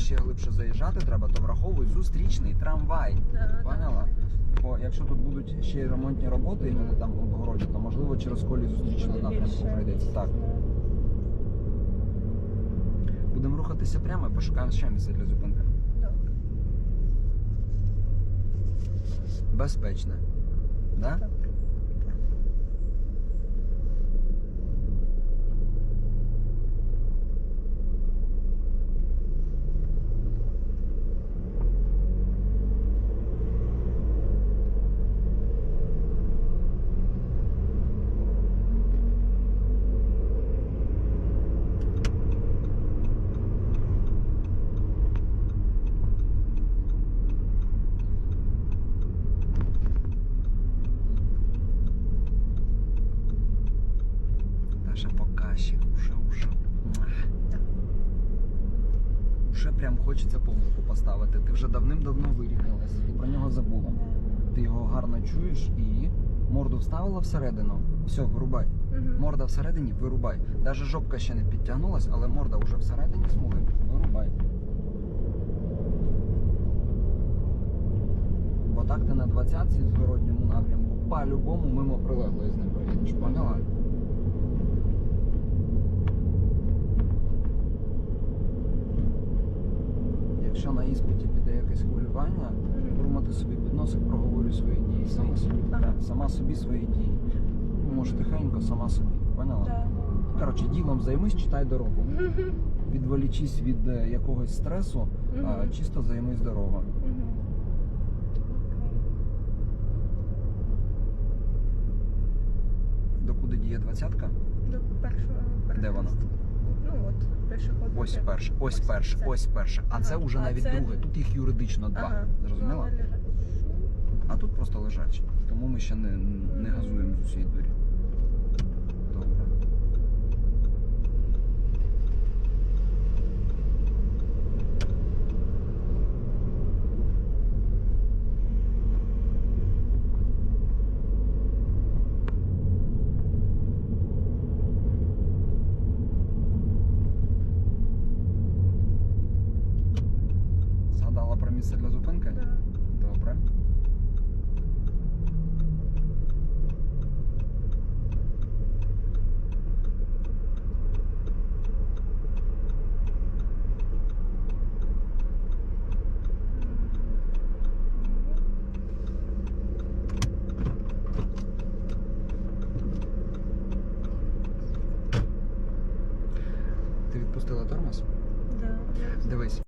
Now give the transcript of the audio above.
ще глибше заїжджати треба, то враховуй зустрічний трамвай. Да, Поняла? да. Бо якщо тут будуть ще й ремонтні роботи, і вони там обгородять, то можливо через колі зустрічного напрямку більше. прийдеться. Так. Будемо рухатися прямо і пошукаємо ще місце для зупинки. Добре. Безпечне. Да? Добре. Даже показчик уже, уже. Муах. Вже прям хочеться помилку поставити. Ти вже давним-давно вирівнялась і про нього забула. Ти його гарно чуєш і морду вставила всередину. Все, вирубай. Морда всередині, вирубай. Даже жопка ще не підтягнулась, але морда вже всередині смуги. Вирубай. Бо так ти на 20-ці в зворотньому напрямку по-любому мимо прилеглої з ним проїдеш. Поняла? Якщо на іспиті піде якесь хвилювання, Мгм. Турмати собі під носик, проговорюй свої дії. Сама собі. Сама собі свої дії. Може тихенько, сама собі. Поняла? Коротше, ділом займись, читай дорогу. Відволічись від е, якогось стресу, а чисто займись дорогою. Докуди діє двадцятка? До першого Де вона? Ну от, пішохідний Ось перша, перше, ось перше, це. ось перше. А Ага. це вже А навіть це- друге. Тут їх юридично два. Ага. Зрозуміла? Ну, але. А тут просто лежачі. Тому ми ще не, не газуємо з усієї дворі. місце для зупинки? Так. Добре. Ти відпустила тормоз? Да. Дивись.